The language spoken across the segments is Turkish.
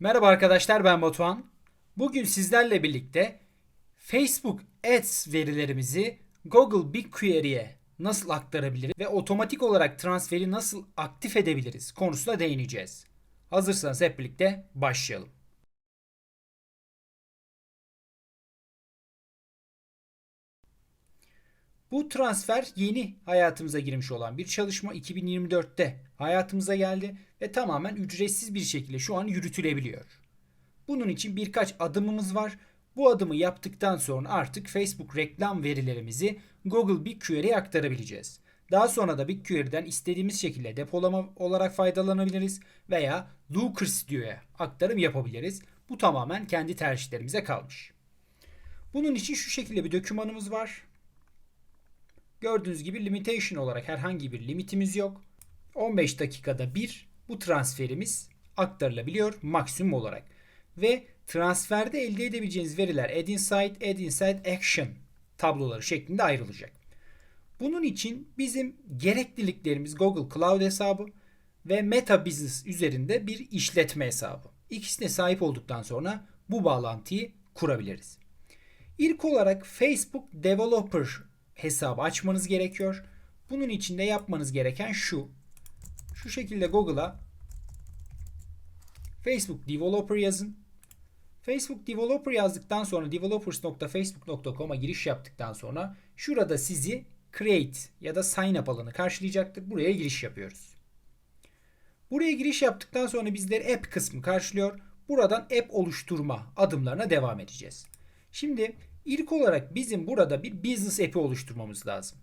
Merhaba arkadaşlar ben Batuhan. Bugün sizlerle birlikte Facebook Ads verilerimizi Google BigQuery'e nasıl aktarabiliriz ve otomatik olarak transferi nasıl aktif edebiliriz konusuna değineceğiz. Hazırsanız hep birlikte başlayalım. Bu transfer yeni hayatımıza girmiş olan bir çalışma 2024'te hayatımıza geldi ve tamamen ücretsiz bir şekilde şu an yürütülebiliyor. Bunun için birkaç adımımız var. Bu adımı yaptıktan sonra artık Facebook reklam verilerimizi Google BigQuery'e aktarabileceğiz. Daha sonra da BigQuery'den istediğimiz şekilde depolama olarak faydalanabiliriz veya Looker Studio'ya aktarım yapabiliriz. Bu tamamen kendi tercihlerimize kalmış. Bunun için şu şekilde bir dokümanımız var. Gördüğünüz gibi limitation olarak herhangi bir limitimiz yok. 15 dakikada bir bu transferimiz aktarılabiliyor maksimum olarak. Ve transferde elde edebileceğiniz veriler Add Insight, Add Insight Action tabloları şeklinde ayrılacak. Bunun için bizim gerekliliklerimiz Google Cloud hesabı ve Meta Business üzerinde bir işletme hesabı. İkisine sahip olduktan sonra bu bağlantıyı kurabiliriz. İlk olarak Facebook Developer hesabı açmanız gerekiyor. Bunun için de yapmanız gereken şu. Şu şekilde Google'a Facebook Developer yazın. Facebook Developer yazdıktan sonra developers.facebook.com'a giriş yaptıktan sonra şurada sizi create ya da sign up alanı karşılayacaktır. Buraya giriş yapıyoruz. Buraya giriş yaptıktan sonra bizleri app kısmı karşılıyor. Buradan app oluşturma adımlarına devam edeceğiz. Şimdi ilk olarak bizim burada bir business app'i oluşturmamız lazım.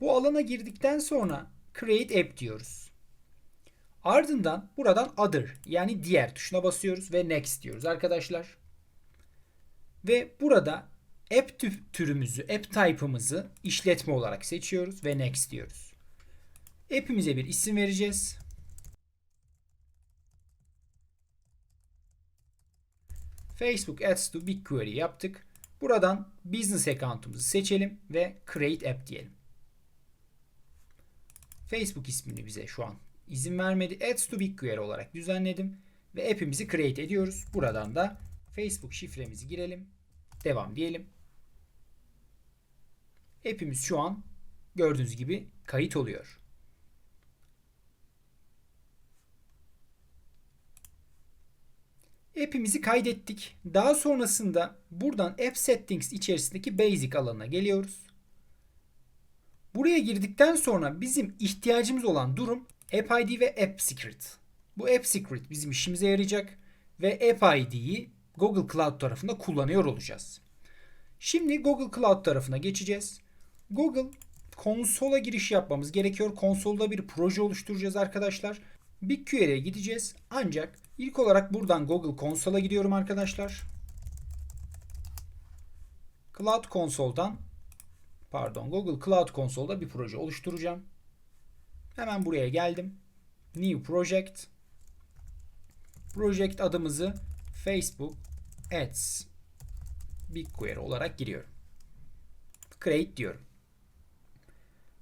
Bu alana girdikten sonra create app diyoruz. Ardından buradan other yani diğer tuşuna basıyoruz ve next diyoruz arkadaşlar. Ve burada app türümüzü, app type'ımızı işletme olarak seçiyoruz ve next diyoruz. App'imize bir isim vereceğiz. Facebook Ads to BigQuery yaptık. Buradan business account'umuzu seçelim ve create app diyelim. Facebook ismini bize şu an izin vermedi. Ads to BigQuery olarak düzenledim ve app'imizi create ediyoruz. Buradan da Facebook şifremizi girelim. Devam diyelim. App'imiz şu an gördüğünüz gibi kayıt oluyor. App'imizi kaydettik. Daha sonrasında buradan App Settings içerisindeki Basic alanına geliyoruz. Buraya girdikten sonra bizim ihtiyacımız olan durum App ID ve App Secret. Bu App Secret bizim işimize yarayacak ve App ID'yi Google Cloud tarafında kullanıyor olacağız. Şimdi Google Cloud tarafına geçeceğiz. Google konsola giriş yapmamız gerekiyor. Konsolda bir proje oluşturacağız arkadaşlar. BigQuery'e gideceğiz. Ancak ilk olarak buradan Google konsola gidiyorum arkadaşlar. Cloud konsoldan pardon Google Cloud konsolda bir proje oluşturacağım. Hemen buraya geldim. New Project. Project adımızı Facebook Ads BigQuery olarak giriyorum. Create diyorum.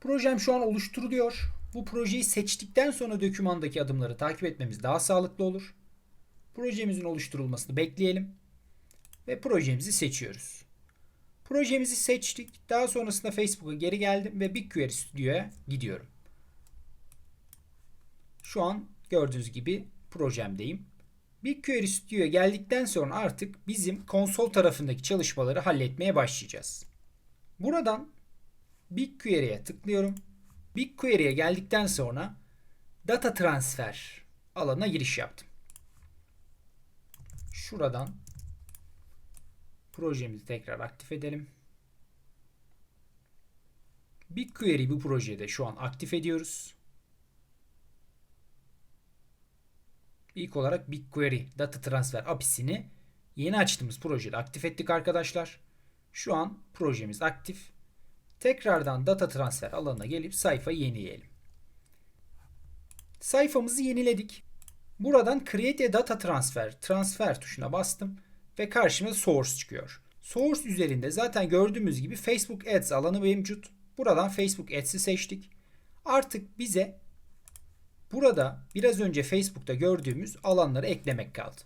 Projem şu an oluşturuluyor. Bu projeyi seçtikten sonra dokümandaki adımları takip etmemiz daha sağlıklı olur. Projemizin oluşturulmasını bekleyelim. Ve projemizi seçiyoruz. Projemizi seçtik. Daha sonrasında Facebook'a geri geldim ve BigQuery Studio'ya gidiyorum. Şu an gördüğünüz gibi projemdeyim. BigQuery Studio'ya geldikten sonra artık bizim konsol tarafındaki çalışmaları halletmeye başlayacağız. Buradan BigQuery'e tıklıyorum. BigQuery'e geldikten sonra data transfer alanına giriş yaptım. Şuradan projemizi tekrar aktif edelim. BigQuery bu projede şu an aktif ediyoruz. İlk olarak BigQuery Data Transfer API'sini yeni açtığımız projede aktif ettik arkadaşlar. Şu an projemiz aktif. Tekrardan data transfer alanına gelip sayfayı yenileyelim. Sayfamızı yeniledik. Buradan Create a Data Transfer, transfer tuşuna bastım ve karşıma source çıkıyor. Source üzerinde zaten gördüğümüz gibi Facebook Ads alanı mevcut. Buradan Facebook Ads'i seçtik. Artık bize burada biraz önce Facebook'ta gördüğümüz alanları eklemek kaldı.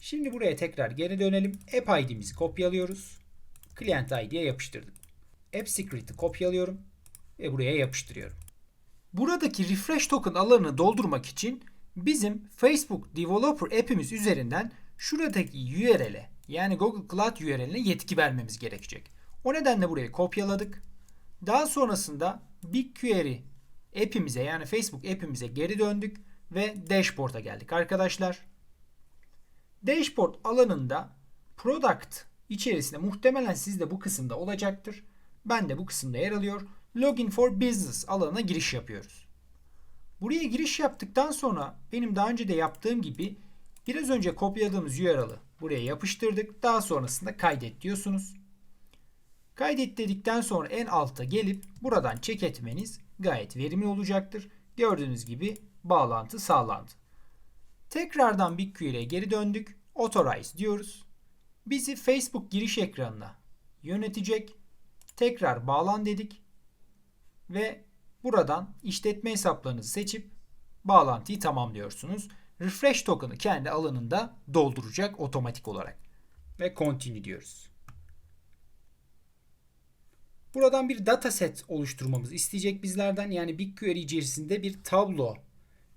Şimdi buraya tekrar geri dönelim. App ID'mizi kopyalıyoruz. Client ID'ye yapıştırdık. App Secret'i kopyalıyorum ve buraya yapıştırıyorum. Buradaki refresh token alanını doldurmak için bizim Facebook Developer app'imiz üzerinden şuradaki URL'e yani Google Cloud URL'ine yetki vermemiz gerekecek. O nedenle burayı kopyaladık. Daha sonrasında BigQuery app'imize yani Facebook app'imize geri döndük ve dashboard'a geldik arkadaşlar. Dashboard alanında product içerisinde muhtemelen sizde bu kısımda olacaktır. Ben de bu kısımda yer alıyor. Login for Business alanına giriş yapıyoruz. Buraya giriş yaptıktan sonra benim daha önce de yaptığım gibi biraz önce kopyaladığımız URL'ı buraya yapıştırdık. Daha sonrasında kaydet diyorsunuz. Kaydet dedikten sonra en alta gelip buradan check etmeniz gayet verimli olacaktır. Gördüğünüz gibi bağlantı sağlandı. Tekrardan BigQuery'e geri döndük. Authorize diyoruz. Bizi Facebook giriş ekranına yönetecek. Tekrar bağlan dedik. Ve buradan işletme hesaplarınızı seçip bağlantıyı tamamlıyorsunuz. Refresh token'ı kendi alanında dolduracak otomatik olarak. Ve continue diyoruz. Buradan bir dataset oluşturmamızı isteyecek bizlerden. Yani BigQuery içerisinde bir tablo,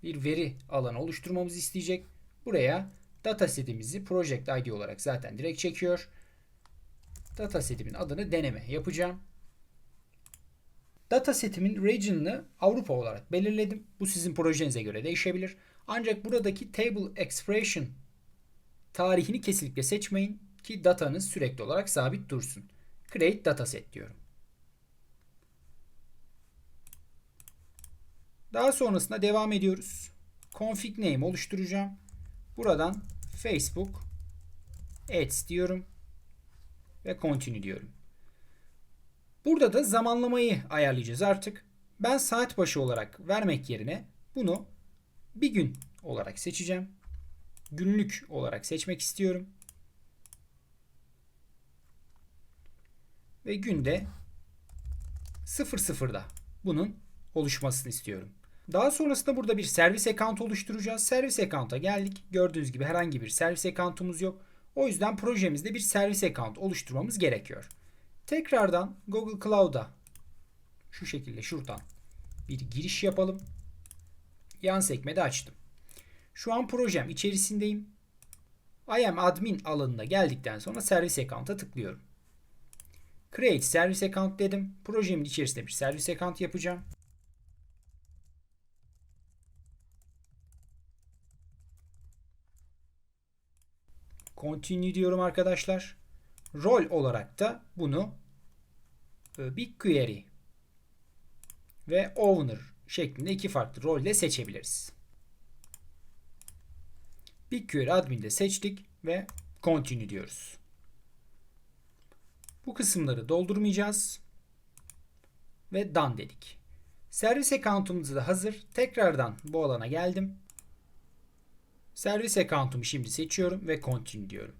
bir veri alanı oluşturmamızı isteyecek. Buraya datasetimizi project ID olarak zaten direkt çekiyor. Datasetimin adını deneme yapacağım. Datasetimin region'ını Avrupa olarak belirledim. Bu sizin projenize göre değişebilir. Ancak buradaki table expression tarihini kesinlikle seçmeyin ki datanız sürekli olarak sabit dursun. Create dataset diyorum. Daha sonrasında devam ediyoruz. Config name oluşturacağım. Buradan Facebook Ads diyorum ve continue diyorum. Burada da zamanlamayı ayarlayacağız artık. Ben saat başı olarak vermek yerine bunu bir gün olarak seçeceğim. Günlük olarak seçmek istiyorum. Ve günde 00'da bunun oluşmasını istiyorum. Daha sonrasında burada bir servis account oluşturacağız. Servis account'a geldik. Gördüğünüz gibi herhangi bir servis account'umuz yok. O yüzden projemizde bir servis account oluşturmamız gerekiyor. Tekrardan Google Cloud'a şu şekilde şuradan bir giriş yapalım. Yan sekmede açtım. Şu an projem içerisindeyim. I am admin alanına geldikten sonra servis account'a tıklıyorum. Create servis account dedim. Projemin içerisinde bir servis account yapacağım. Continue diyorum arkadaşlar. Rol olarak da bunu e, BigQuery ve Owner şeklinde iki farklı rolle seçebiliriz. BigQuery admin'de seçtik ve Continue diyoruz. Bu kısımları doldurmayacağız. Ve Done dedik. Servis account'umuz da hazır. Tekrardan bu alana geldim. Servis account'umu şimdi seçiyorum ve continue diyorum.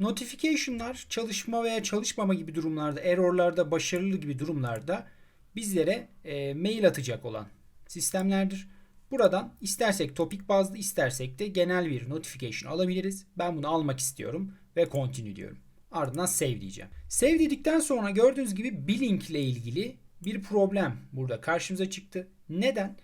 Notification'lar çalışma veya çalışmama gibi durumlarda, error'larda, başarılı gibi durumlarda bizlere e, mail atacak olan sistemlerdir. Buradan istersek topik bazlı istersek de genel bir notification alabiliriz. Ben bunu almak istiyorum ve continue diyorum. Ardından save diyeceğim. Save dedikten sonra gördüğünüz gibi billing ile ilgili bir problem burada karşımıza çıktı. Neden?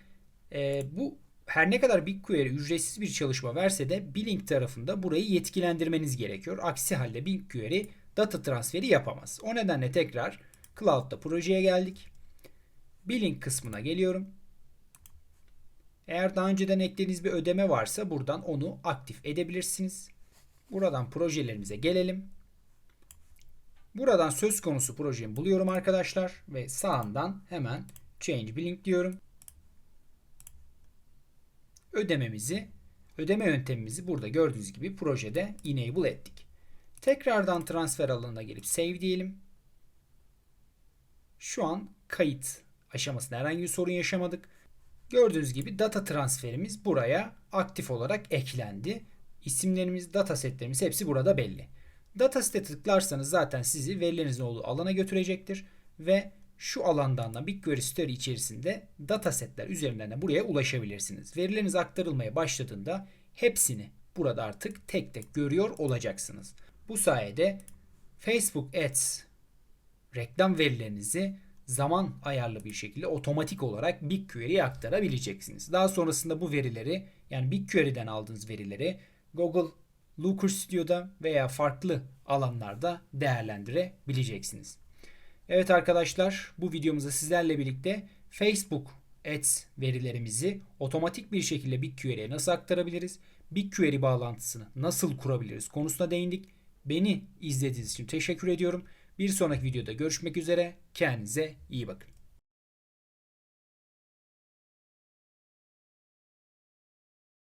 Ee, bu her ne kadar BigQuery ücretsiz bir çalışma verse de Billing tarafında burayı yetkilendirmeniz gerekiyor. Aksi halde BigQuery data transferi yapamaz. O nedenle tekrar Cloud'da projeye geldik. Billing kısmına geliyorum. Eğer daha önceden eklediğiniz bir ödeme varsa buradan onu aktif edebilirsiniz. Buradan projelerimize gelelim. Buradan söz konusu projemi buluyorum arkadaşlar ve sağından hemen Change Billing diyorum ödememizi, ödeme yöntemimizi burada gördüğünüz gibi projede enable ettik. Tekrardan transfer alanına gelip save diyelim. Şu an kayıt aşamasında herhangi bir sorun yaşamadık. Gördüğünüz gibi data transferimiz buraya aktif olarak eklendi. İsimlerimiz, data setlerimiz hepsi burada belli. Data sete tıklarsanız zaten sizi verilerinizin olduğu alana götürecektir ve şu alandan da BigQuery Story içerisinde datasetler üzerinden de buraya ulaşabilirsiniz. Verileriniz aktarılmaya başladığında hepsini burada artık tek tek görüyor olacaksınız. Bu sayede Facebook Ads reklam verilerinizi zaman ayarlı bir şekilde otomatik olarak BigQuery'ye aktarabileceksiniz. Daha sonrasında bu verileri yani BigQuery'den aldığınız verileri Google Looker Studio'da veya farklı alanlarda değerlendirebileceksiniz. Evet arkadaşlar bu videomuzda sizlerle birlikte Facebook Ads verilerimizi otomatik bir şekilde BigQuery'ye nasıl aktarabiliriz? BigQuery bağlantısını nasıl kurabiliriz konusuna değindik. Beni izlediğiniz için teşekkür ediyorum. Bir sonraki videoda görüşmek üzere. Kendinize iyi bakın.